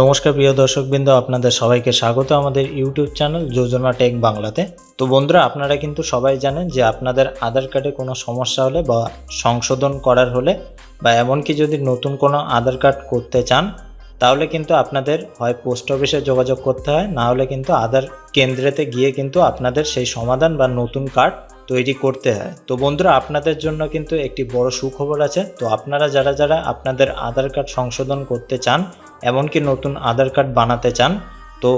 নমস্কার, প্রিয় দর্শকবৃন্দ, আপনাদের সবাইকে স্বাগত আমাদের ইউটিউব চ্যানেল যোজনা টেক বাংলাতে। তো বন্ধুরা, আপনারা কিন্তু সবাই জানেন যে আপনাদের আধার কার্ডে কোনো সমস্যা হলে বা সংশোধন করার হলে বা এমনকি যদি নতুন কোনো আধার কার্ড করতে চান, তাহলে কিন্তু আপনাদের হয় পোস্ট অফিসে যোগাযোগ করতে হয়। না হলে কিন্তু আধার কেন্দ্রেতে গিয়ে কিন্তু আপনাদের সেই সমাধান বা নতুন কার্ড তৈরি করতে হয়। তো বন্ধুরা, আপনাদের জন্য কিন্তু একটি বড় সুখবর আছে। তো আপনারা যারা যারা আপনাদের আধার কার্ড সংশোধন করতে চান, এমনকি নতুন আধার কার্ড বানাতে চান, তো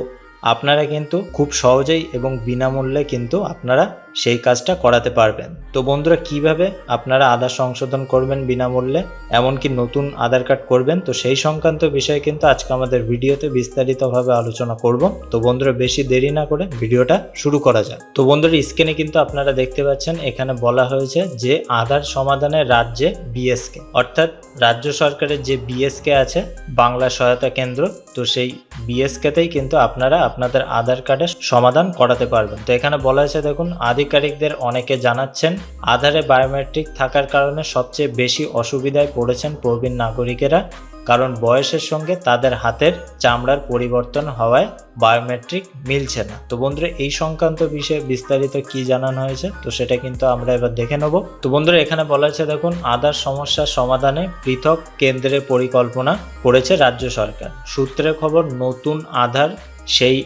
আপনারা কিন্তু খুব সহজেই এবং বিনামূল্যে কিন্তু আপনারা সেই কাজটা করাতে পারবেন। তো বন্ধুরা, কীভাবে আপনারা আধার সংশোধন করবেন বিনামূল্যে, এমনকি নতুন আধার কার্ড করবেন, তো সেই সংক্রান্ত বিষয়ে কিন্তু আজকে আমাদের ভিডিওতে বিস্তারিতভাবে আলোচনা করব। তো বন্ধুরা, বেশি দেরি না করে ভিডিওটা শুরু করা যাক। তো বন্ধুরা, স্ক্রিনে কিন্তু আপনারা দেখতে পাচ্ছেন, এখানে বলা হয়েছে যে আধার সমাধানের রাজ্যে বিএসকে অর্থাৎ রাজ্য সরকারের যে বিএসকে আছে, বাংলা সহায়তা কেন্দ্র, তো সেই বিএসকেতেই কিন্তু আপনারা আপনাদের আধার কার্ডের সমাধান করাতে পারবেন। তো এখানে বলা হয়েছে, দেখুন আধিকারিকদের অনেকে জানাচ্ছেন, আধারে বায়োমেট্রিক থাকার কারণে সবচেয়ে বেশি অসুবিধায় পড়েছেন প্রবীণ নাগরিকেরা, কারণ বয়সের সঙ্গে তাদের হাতের চামড়ার পরিবর্তন হওয়ায় বায়োমেট্রিক মিলছে না। তো বন্ধুরা, এই সংক্রান্ত বিষয়ে বিস্তারিত কি জানানো হয়েছে, তো সেটা কিন্তু আমরা এবার দেখে নেব। তো বন্ধুরা, এখানে বলা হয়েছে, দেখুন, আধার সমস্যার সমাধানে পৃথক কেন্দ্রের পরিকল্পনা করেছে রাজ্য সরকার। সূত্রে খবর, নতুন আধার সেই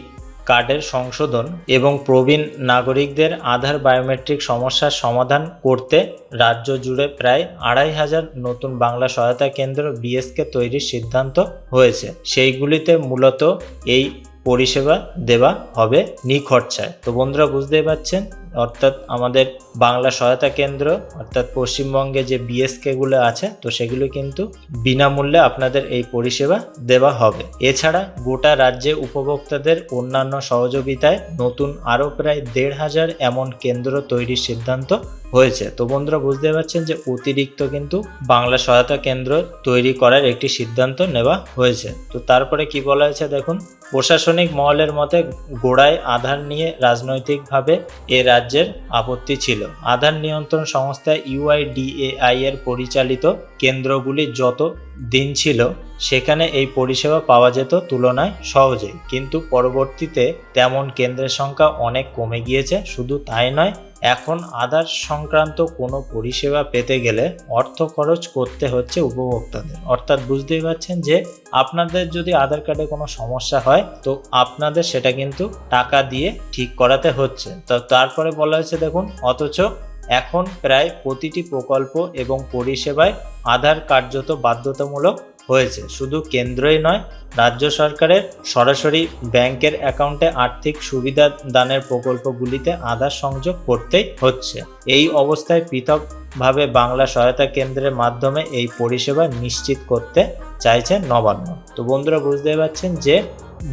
কার্ডের সংশোধন এবং প্রবীণ নাগরিকদের আধার বায়োমেট্রিক সমস্যার সমাধান করতে রাজ্য জুড়ে প্রায় আড়াই হাজার নতুন বাংলা সহায়তা কেন্দ্র বিএসকে তৈরির সিদ্ধান্ত হয়েছে। সেইগুলিতে মূলত এই পরিষেবা দেওয়া হবে নিখরচায়। তো বন্ধুরা, বুঝতেই পারছেন? অর্থাৎ আমাদের বাংলা সহায়তা কেন্দ্র, অর্থাৎ পশ্চিমবঙ্গে যে বিএসকেগুলো আছে, তো সেগুলো কিন্তু বিনামূল্যে আপনাদের এই পরিষেবা দেওয়া হবে। এছাড়া গোটা রাজ্যে উপভোক্তাদের অন্যান্য সহযোগিতায় নতুন আরও প্রায় দেড় হাজার এমন কেন্দ্র তৈরির সিদ্ধান্ত হয়েছে। তো বন্ধুরা, বুঝতে পারছেন যে অতিরিক্ত কিন্তু বাংলা সহায়তা কেন্দ্র তৈরি করার একটি সিদ্ধান্ত নেওয়া হয়েছে। তো তারপরে কি বলা হয়েছে দেখুন, প্রশাসনিক মহলের মতে গোড়ায় আধার নিয়ে রাজনৈতিকভাবে এ রাজ্যের আপত্তি ছিল। আধার নিয়ন্ত্রণ সংস্থা ইউআইডিএআই এর পরিচালিত কেন্দ্রগুলি যত দিন ছিল, সেখানে এই পরিষেবা পাওয়া যেত তুলনায় সহজে কিন্তু পরবর্তীতে তেমন কেন্দ্রের সংখ্যা অনেক কমে গিয়েছে, শুধু তাই নয় এখন আধার সংক্রান্ত কোনো পরিষেবা পেতে গেলে অর্থ খরচ করতে হচ্ছে উপভোক্তাদের। অর্থাৎ বুঝতেই পারছেন যে আপনাদের যদি আধার কার্ডে কোনো সমস্যা হয়, তো আপনাদের সেটা কিন্তু টাকা দিয়ে ঠিক করাতে হচ্ছে। তো তারপরে বলা হয়েছে দেখুন, অথচ এখন প্রায় প্রতিটি প্রকল্প এবং পরিষেবায় আধার কার্যত বাধ্যতামূলক হয়েছে। শুধু কেন্দ্রই নয়, রাজ্য সরকারের সরাসরি ব্যাংকের অ্যাকাউন্টে আর্থিক সুবিধা দানের প্রকল্পগুলিতে আধার সংযোগ করতেই হচ্ছে। এই অবস্থায় পৃথকভাবে বাংলা সহায়তা কেন্দ্রের মাধ্যমে এই পরিষেবা নিশ্চিত করতে চাইছে নবান্ন। তো বন্ধুরা বুঝতে পারছেন যে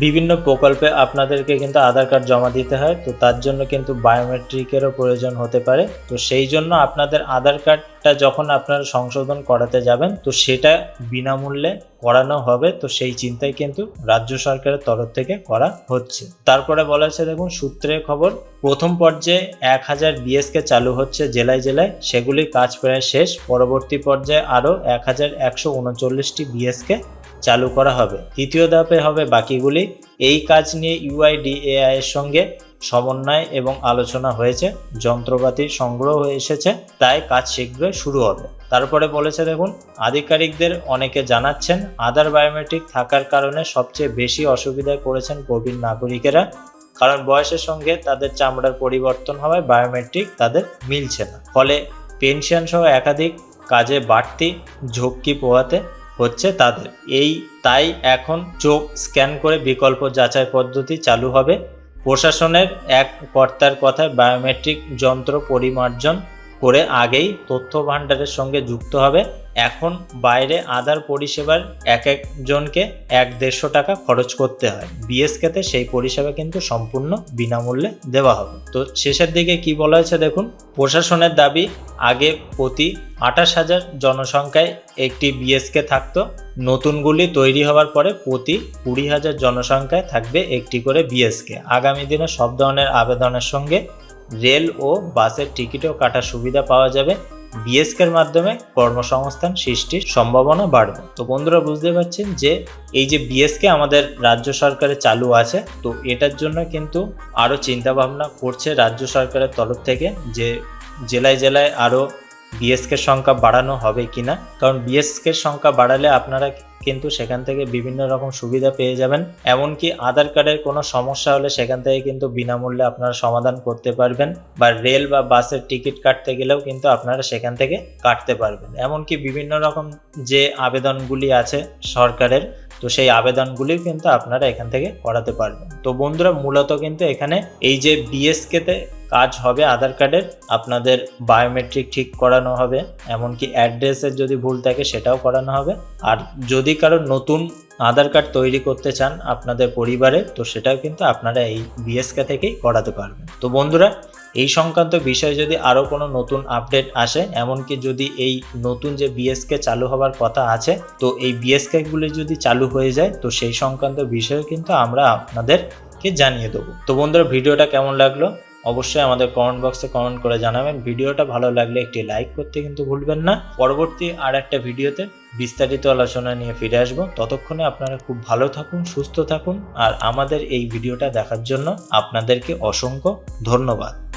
বিভিন্ন প্রকল্পে আপনাদেরকে কিন্তু আধার কার্ড জমা দিতে হয়, তো তার জন্য কিন্তু বায়োমেট্রিকেরও প্রয়োজন হতে পারে। তো সেই জন্য আপনাদের আধার কার্ডটা যখন আপনারা সংশোধন করাতে যাবেন, তো সেটা বিনামূল্যে করানো হবে, তো সেই চিন্তায় কিন্তু রাজ্য সরকারের তরফ থেকে করা হচ্ছে। তারপরে বলা হচ্ছে, দেখুন, সূত্রে খবর, প্রথম পর্যায়ে এক হাজার বিএসকে চালু হচ্ছে জেলায় জেলায়, সেগুলির কাজ প্রায় শেষ, পরবর্তী পর্যায়ে আরও এক হাজার একশো উনচল্লিশটি বিএসকে চালু করা হবে। তৃতীয় ধাপে হবে বাকিগুলি। এই কাজ নিয়ে ইউআইডিএআই এর সঙ্গে সমন্বয় এবং আলোচনা হয়েছে। যন্ত্রপাতি সংগ্রহ হয়ে এসেছে। তাই কাজ শীঘ্রই শুরু হবে। তারপরে বলেছে, দেখুন, আধিকারিকদের অনেকে জানাচ্ছেন আধার বায়োমেট্রিক থাকার কারণে সবচেয়ে বেশি অসুবিধায় পড়েছেন প্রবীণ নাগরিকেরা। কারণ বয়সের সঙ্গে তাদের চামড়ার পরিবর্তন হওয়ায় বায়োমেট্রিক তাদের মিলছে না। ফলে পেনশন সহ একাধিক কাজে বাড়তি ঝক্কি পোহাতে হচ্ছে তাদের। এই তাই এখন চোখ স্ক্যান করে বিকল্প যাচাই পদ্ধতি চালু হবে। প্রশাসনের এক কর্তার কথায় বায়োমেট্রিক যন্ত্র পরিমার্জন করে আগেই তথ্য ভাণ্ডারের সঙ্গে যুক্ত হবে। এখন বাইরে আধার পরিষেবার এক একজনকে এক দেড়শো টাকা খরচ করতে হয়। বিএসকেতে সেই পরিষেবা কিন্তু সম্পূর্ণ বিনামূল্যে দেওয়া হবে। তো শেষের দিকে কি বলা হয়েছে দেখুন, প্রশাসনের দাবি, আগে প্রতি আঠাশ হাজার জনসংখ্যায় একটি বিএসকে থাকতো, নতুনগুলি তৈরি হওয়ার পরে প্রতি কুড়ি হাজার জনসংখ্যায় থাকবে একটি করে বিএসকে। আগামী দিনে সব ধরনের আবেদনের সঙ্গে রেল ও বাসের টিকিটও কাটার সুবিধা পাওয়া যাবে। বিএসকে এর মাধ্যমে কর্মসংস্থান সৃষ্টির সম্ভাবনা বাড়বে। তো বন্ধুরা বুঝতে পারছেন যে এই যে বিএসকে আমাদের রাজ্য সরকারে চালু আছে, তো এটার জন্য কিন্তু আরও চিন্তাভাবনা করছে রাজ্য সরকারের তরফ থেকে যে জেলায় জেলায় আরও বিএসকের সংখ্যা বাড়ানো হবে কি না কারণ বিএসকের সংখ্যা বাড়ালে আপনারা কিন্তু সেখান থেকে বিভিন্ন রকম সুবিধা পেয়ে যাবেন। এমনকি আধার কার্ডের কোনো সমস্যা হলে সেখান থেকে কিন্তু বিনামূল্যে আপনারা সমাধান করতে পারবেন বা রেল বা বাসের টিকিট কাটতে গেলেও কিন্তু আপনারা সেখান থেকে কাটতে পারবেন। এমনকি বিভিন্ন রকম যে আবেদনগুলি আছে সরকারের তো সেই আবেদনগুলিও কিন্তু আপনারা এখান থেকে করাতে পারবেন। তো বন্ধুরা, মূলত কিন্তু এখানে এই যে বিএসকেতে কাজ হবে আধার কার্ডের, আপনাদের বায়োমেট্রিক ঠিক করানো হবে, এমনকি অ্যাড্রেসের যদি ভুল থাকে সেটাও করানো হবে। আর যদি কারও নতুন আধার কার্ড তৈরি করতে চান আপনাদের পরিবারে, তো সেটাও কিন্তু আপনারা এই বিএসকে থেকেই করাতে পারবেন। তো বন্ধুরা এই সংক্রান্ত বিষয়ে যদি আরও কোনো নতুন আপডেট আসে, এমনকি যদি এই নতুন যে বিএসকে চালু হওয়ার কথা আছে, তো এই বিএসকেগুলি যদি চালু হয়ে যায়, তো সেই সংক্রান্ত বিষয়ে কিন্তু আমরা আপনাদেরকে জানিয়ে দেবো। তো বন্ধুরা, ভিডিওটা কেমন লাগল? অবশ্যই আমাদের কমেন্ট বক্সে কমেন্ট করে জানাবেন। ভিডিওটা ভালো লাগলে একটি লাইক করতে কিন্তু ভুলবেন না। পরবর্তী আর একটা ভিডিওতে বিস্তারিত আলোচনা নিয়ে ফিরে আসব। ততক্ষণে আপনারা খুব ভালো থাকুন, সুস্থ থাকুন, আর আমাদের এই ভিডিওটা দেখার জন্য আপনাদেরকে অসংখ্য ধন্যবাদ।